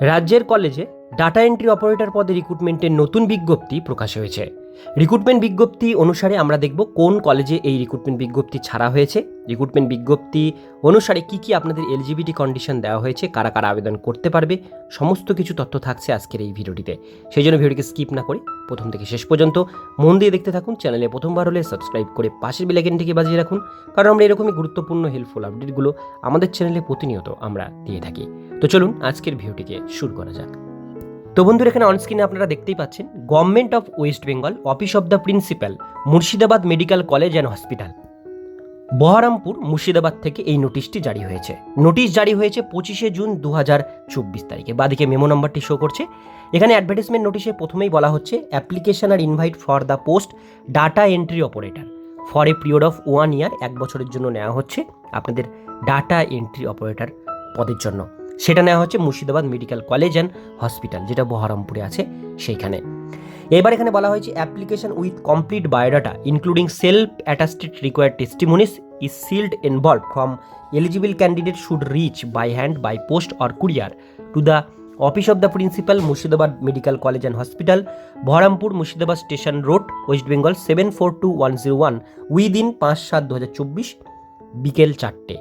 রাজ্যের কলেজে data entry operator পদে রিক্রুটমেন্টের নতুন বিজ্ঞপ্তি প্রকাশ হয়েছে। রিক্রুটমেন্ট বিজ্ঞপ্তি অনুসারে আমরা দেখব কোন কলেজে এই রিক্রুটমেন্ট বিজ্ঞপ্তি ছাড়া হয়েছে। রিক্রুটমেন্ট বিজ্ঞপ্তি অনুসারে কি কি আপনাদের এলিজিবিলিটি কন্ডিশন দেওয়া হয়েছে, কারা কারা আবেদন করতে পারবে, সমস্ত কিছু তথ্য থাকছে আজকের এই ভিডিওটিতে। সেই জন্য ভিডিওটিকে স্কিপ না করে প্রথম থেকে শেষ পর্যন্ত মন দিয়ে দেখতে থাকুন চ্যানেলে প্রথমবার হলে সাবস্ক্রাইব করে পাশের বেলাইকেনটিকে বাজিয়ে রাখুন, কারণ আমরা এরকমই গুরুত্বপূর্ণ হেল্পফুল আপডেটগুলো আমাদের চ্যানেলে প্রতিনিয়ত আমরা দিয়ে থাকি। তো চলুন আজকের ভিডিওটিকে শুরু করা যাক। তো বন্ধুরা, এখানে অনস্ক্রিনে আপনারা দেখতেই পাচ্ছেন government of West Bengal office of the principal Murshidabad medical college and hospital Baharampur, Murshidabad থেকে এই নোটিশটি জারি হয়েছে। নোটিশ জারি হয়েছে পঁচিশে জুন দু হাজার চব্বিশ তারিখে। বাদিকে মেমো নাম্বারটি শো করছে। এখানে অ্যাডভার্টাইজমেন্ট নোটিশে প্রথমেই বলা হচ্ছে application are invite for the post data entry operator for a period of one year এক বছরের জন্য নেওয়া হচ্ছে আপনাদের ডাটা এন্ট্রি অপারেটর পদের জন্য। সেটা নেওয়া হচ্ছে Murshidabad medical college and hospital, যেটা বহরমপুরে আছে সেইখানে। এবার এখানে বলা হয়েছে application with complete biodata, including self attested required testimonies, is sealed envelope from eligible candidate should reach by hand, by post or courier to the office of the principal, Murshidabad medical college and hospital, Baharampur Murshidabad station road, West Bengal, seven four two one zero one, within পাঁচ সাত দু হাজার চব্বিশ, বিকেল চারটে।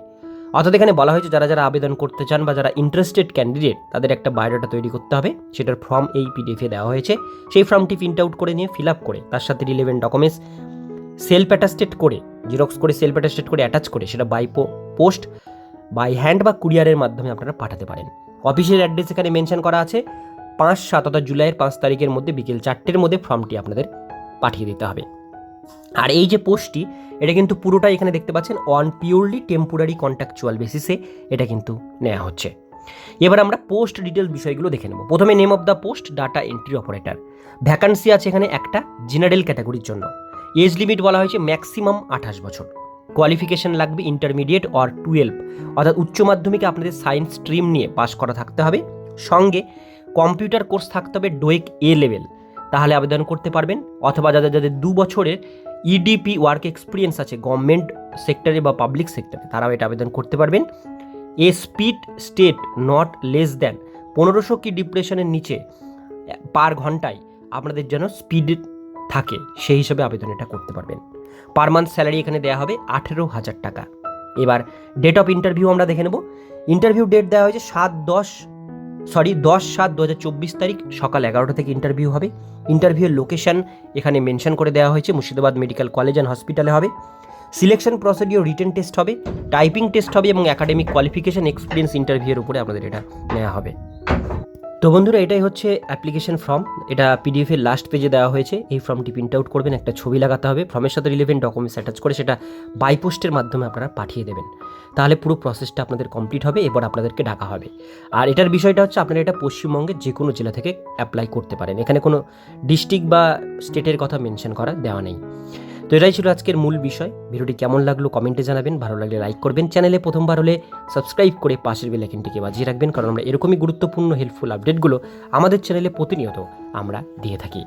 অর্থাৎ এখানে বলা হয়েছে যারা যারা আবেদন করতে চান বা যারা ইন্টারেস্টেড ক্যান্ডিডেট তাদের একটা বায়োডাটা তৈরি করতে হবে। সেটার ফর্ম এই পিডিএফে দেওয়া হয়েছে। সেই ফর্মটি প্রিন্ট আউট করে নিয়ে ফিল আপ করে, তার সাথে রিলেভেন্ট ডকুমেন্টস সেলফ অ্যাটাস্টেড করে জিরক্স করে সেলফ অ্যাটাস্টেড করে অ্যাটাচ করে, সেটা বাই পোস্ট বাই হ্যান্ড বা কুরিয়ারের মাধ্যমে আপনারা পাঠাতে পারেন। অফিসের অ্যাড্রেস এখানে মেনশন করা আছে। পাঁচ, সাত অর্থাৎ জুলাইয়ের পাঁচ তারিখের মধ্যে বিকেল চারটের মধ্যে ফর্মটি আপনাদের পাঠিয়ে দিতে হবে। আর এই যে পোস্টটি, এটা কিন্তু পুরোটাই এখানে দেখতে পাচ্ছেন অন পিওরলি টেম্পোরারি কন্ট্রাকচুয়াল বেসিসে এটা কিন্তু নেওয়া হচ্ছে। এবার আমরা পোস্ট ডিটেলস বিষয়গুলো দেখে নেব। প্রথমে name of the post data entry operator vacancy আছে এখানে একটা জেনারেল ক্যাটাগরির জন্য। এজ লিমিট বলা হয়েছে ম্যাক্সিমাম আঠাশ বছর। কোয়ালিফিকেশন লাগবে ইন্টারমিডিয়েট অর টুয়েলভ অর্থাৎ উচ্চ মাধ্যমিকে আপনাদের সায়েন্স স্ট্রিম নিয়ে পাস করা থাকতে হবে। সঙ্গে কম্পিউটার কোর্স থাকতে হবে ডোয়েক এ লেভেল তাহলে আবেদন করতে পারবেন। অথবা যাদের যাদের দু বছরের ইডিপি ওয়ার্ক এক্সপিরিয়েন্স আছে গভর্নমেন্ট সেক্টরে বা পাবলিক সেক্টরে তারাও এটা আবেদন করতে পারবেন। A speed state not less than পনেরোশো কি ডিপ্রেশনের নিচে পার ঘন্টায় আপনাদের যেন স্পিড থাকে, সেই হিসাবে আবেদন এটা করতে পারবেন। পার মান্থ স্যালারি এখানে দেওয়া হবে আঠেরো হাজার টাকা। এবার ডেট অফ ইন্টারভিউ আমরা দেখে নেব। ইন্টারভিউ ডেট দেওয়া হয়েছে সাত দশ সরি, দশ সাত দু তারিখ সকাল এগারোটা থেকে ইন্টারভিউ হবে। ইন্টারভিউয়ের লোকেশান এখানে মেনশন করে দেওয়া হয়েছে, মুর্শিদাবাদ মেডিকেল কলেজ অ্যান্ড হসপিটালে হবে। সিলেকশন প্রসিডিওর রিটেন টেস্ট হবে টাইপিং টেস্ট হবে এবং একাডেমিক কোয়ালিফিকেশান এক্সপিরিয়েন্স ইন্টারভিউয়ের উপরে আপনাদের এটা নেওয়া হবে। তো বন্ধুরা, এটাই হচ্ছে অ্যাপ্লিকেশন ফর্ম এটা পিডিএফের লাস্ট পেজে দেওয়া হয়েছে। এই ফর্মটি প্রিন্ট আউট করবেন, একটা ছবি লাগাতে হবে। ফর্মের সাথে রিলেভেন্ট ডকুমেন্টস অ্যাটাচ করে সেটা বাই পোস্টের মাধ্যমে আপনারা পাঠিয়ে দেবেন। তাহলে পুরো প্রসেসটা আপনাদের কমপ্লিট হবে, এবার আপনাদেরকে ডাকা হবে। আর এটার বিষয়টা হচ্ছে, আপনারা এটা পশ্চিমবঙ্গের যে কোনো জেলা থেকে অ্যাপ্লাই করতে পারেন। এখানে কোনো ডিস্ট্রিক্ট বা স্টেটের কথা মেনশন করা দেওয়া নেই। তো এটাই ছিল আজকের মূল বিষয়। ভিডিওটি কেমন লাগল কমেন্টে জানাবেন। ভালো লাগলে লাইক করবেন। চ্যানেলে প্রথমবার হলে সাবস্ক্রাইব করে পাশের বেলাইকনটিকে বাজিয়ে রাখবেন। কারণ আমরা এরকমই গুরুত্বপূর্ণ হেল্পফুল আপডেটগুলো আমাদের চ্যানেলে প্রতিনিয়ত আমরা দিয়ে থাকি।